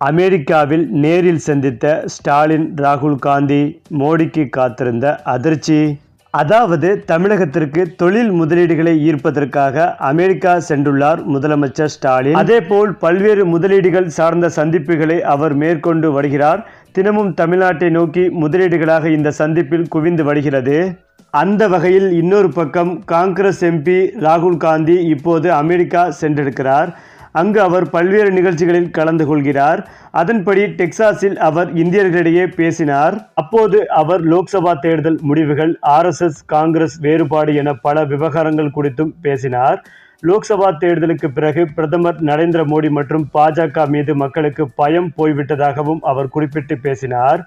அமெரிக்காவில் நேரில் சந்தித்த ஸ்டாலின் ராகுல் காந்தி மோடிக்கு காத்திருந்த அதிர்ச்சி. அதாவது தமிழகத்திற்கு தொழில் முதலீடுகளை ஈர்ப்பதற்காக அமெரிக்கா சென்றுள்ளார் முதலமைச்சர் ஸ்டாலின். அதேபோல் பல்வேறு முதலீடுகள் சார்ந்த சந்திப்புகளை அவர் மேற்கொண்டு வருகிறார். தினமும் தமிழ்நாட்டை நோக்கி முதலீடுகளாக இந்த சந்திப்பில் குவிந்து வருகிறது. அந்த வகையில் இன்னொரு பக்கம் காங்கிரஸ் எம்பி ராகுல் காந்தி இப்போது அமெரிக்கா சென்றிருக்கிறார். அங்கு அவர் பல்வேறு நிகழ்ச்சிகளில் கலந்து கொள்கிறார். அதன்படி டெக்சாஸில் அவர் இந்தியர்களிடையே பேசினார். அப்போது அவர் லோக்சபா தேர்தல் முடிவுகள் ஆர்எஸ்எஸ் காங்கிரஸ் வேறுபாடு என பல விவகாரங்கள் குறித்தும் பேசினார். லோக்சபா தேர்தலுக்கு பிறகு பிரதமர் நரேந்திர மோடி மற்றும் பாஜக மீது மக்களுக்கு பயம் போய்விட்டதாகவும் அவர் குறிப்பிட்டு பேசினார்.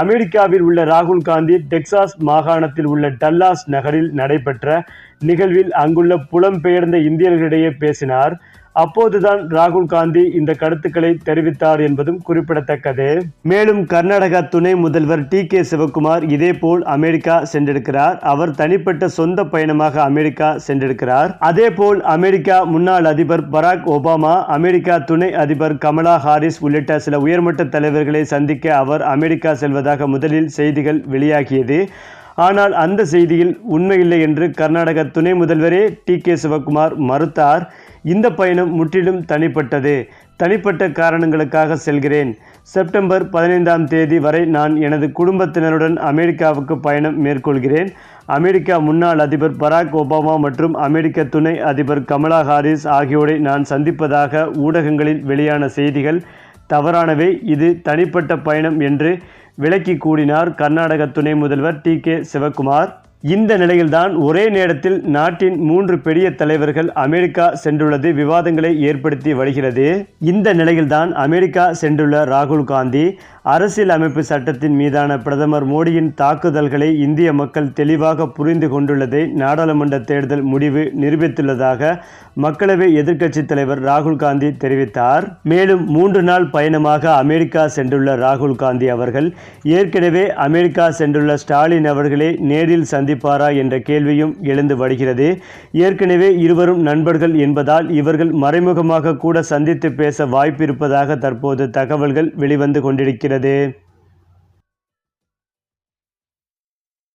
அமெரிக்காவில் உள்ள ராகுல் காந்தி டெக்சாஸ் மாகாணத்தில் உள்ள டல்லாஸ் நகரில் நடைபெற்ற நிகழ்வில் அங்குள்ள புலம்பெயர்ந்த இந்தியர்களிடையே பேசினார். அப்போதுதான் ராகுல் காந்தி இந்த கருத்துக்களை தெரிவித்தார் என்பதும் குறிப்பிடத்தக்கது. மேலும் கர்நாடகா துணை முதல்வர் டி கே சிவகுமார் இதேபோல் அமெரிக்கா சென்றிருக்கிறார். அவர் தனிப்பட்ட சொந்த பயணமாக அமெரிக்கா சென்றிருக்கிறார். அதேபோல் அமெரிக்கா முன்னாள் அதிபர் பராக் ஒபாமா அமெரிக்கா துணை அதிபர் கமலா ஹாரிஸ் உள்ளிட்ட சில உயர்மட்ட தலைவர்களை சந்திக்க அவர் அமெரிக்கா செல்வதாக முதலில் செய்திகள் வெளியாகியது. ஆனால் அந்த செய்தியில் உண்மையில்லை என்று கர்நாடக துணை முதல்வரே டி கே சிவகுமார் மறுத்தார். இந்த பயணம் முற்றிலும் தனிப்பட்டது. தனிப்பட்ட காரணங்களுக்காக செல்கிறேன். செப்டம்பர் பதினைந்தாம் தேதி வரை நான் எனது குடும்பத்தினருடன் அமெரிக்காவுக்கு பயணம் மேற்கொள்கிறேன். அமெரிக்கா முன்னாள் அதிபர் பராக் ஒபாமா மற்றும் அமெரிக்க துணை அதிபர் கமலா ஹாரிஸ் ஆகியோரை நான் சந்திப்பதாக ஊடகங்களில் வெளியான செய்திகள் தவறானவை. இது தனிப்பட்ட பயணம் என்று விளக்கி கூறினார் கர்நாடக துணை முதல்வர் டி கே சிவகுமார். இந்த நிலையில்தான் ஒரே நேரத்தில் நாட்டின் மூன்று பெரிய தலைவர்கள் அமெரிக்கா சென்றுள்ளது விவாதங்களை ஏற்படுத்தி வருகிறது. இந்த நிலையில்தான் அமெரிக்கா சென்றுள்ள ராகுல் காந்தி அரசியல் அமைப்பு சட்டத்தின் மீதான பிரதமர் மோடியின் தாக்குதல்களை இந்திய மக்கள் தெளிவாக புரிந்து கொண்டுள்ளதை நாடாளுமன்ற தேர்தல் முடிவு நிரூபித்துள்ளதாக மக்களவை எதிர்க்கட்சித் தலைவர் ராகுல் காந்தி தெரிவித்தார். மேலும் மூன்று நாள் பயணமாக அமெரிக்கா சென்றுள்ள ராகுல் காந்தி அவர்கள் ஏற்கனவே அமெரிக்கா சென்றுள்ள ஸ்டாலின் அவர்களே நேரில் சந்திப்பாரா என்ற கேள்வியும் எழுந்து வருகிறது. ஏற்கனவே இருவரும் நண்பர்கள் என்பதால் இவர்கள் மறைமுகமாக கூட சந்தித்து பேச வாய்ப்பிருப்பதாக தற்போது தகவல்கள் வெளிவந்து கொண்டிருக்கிறது. করে দে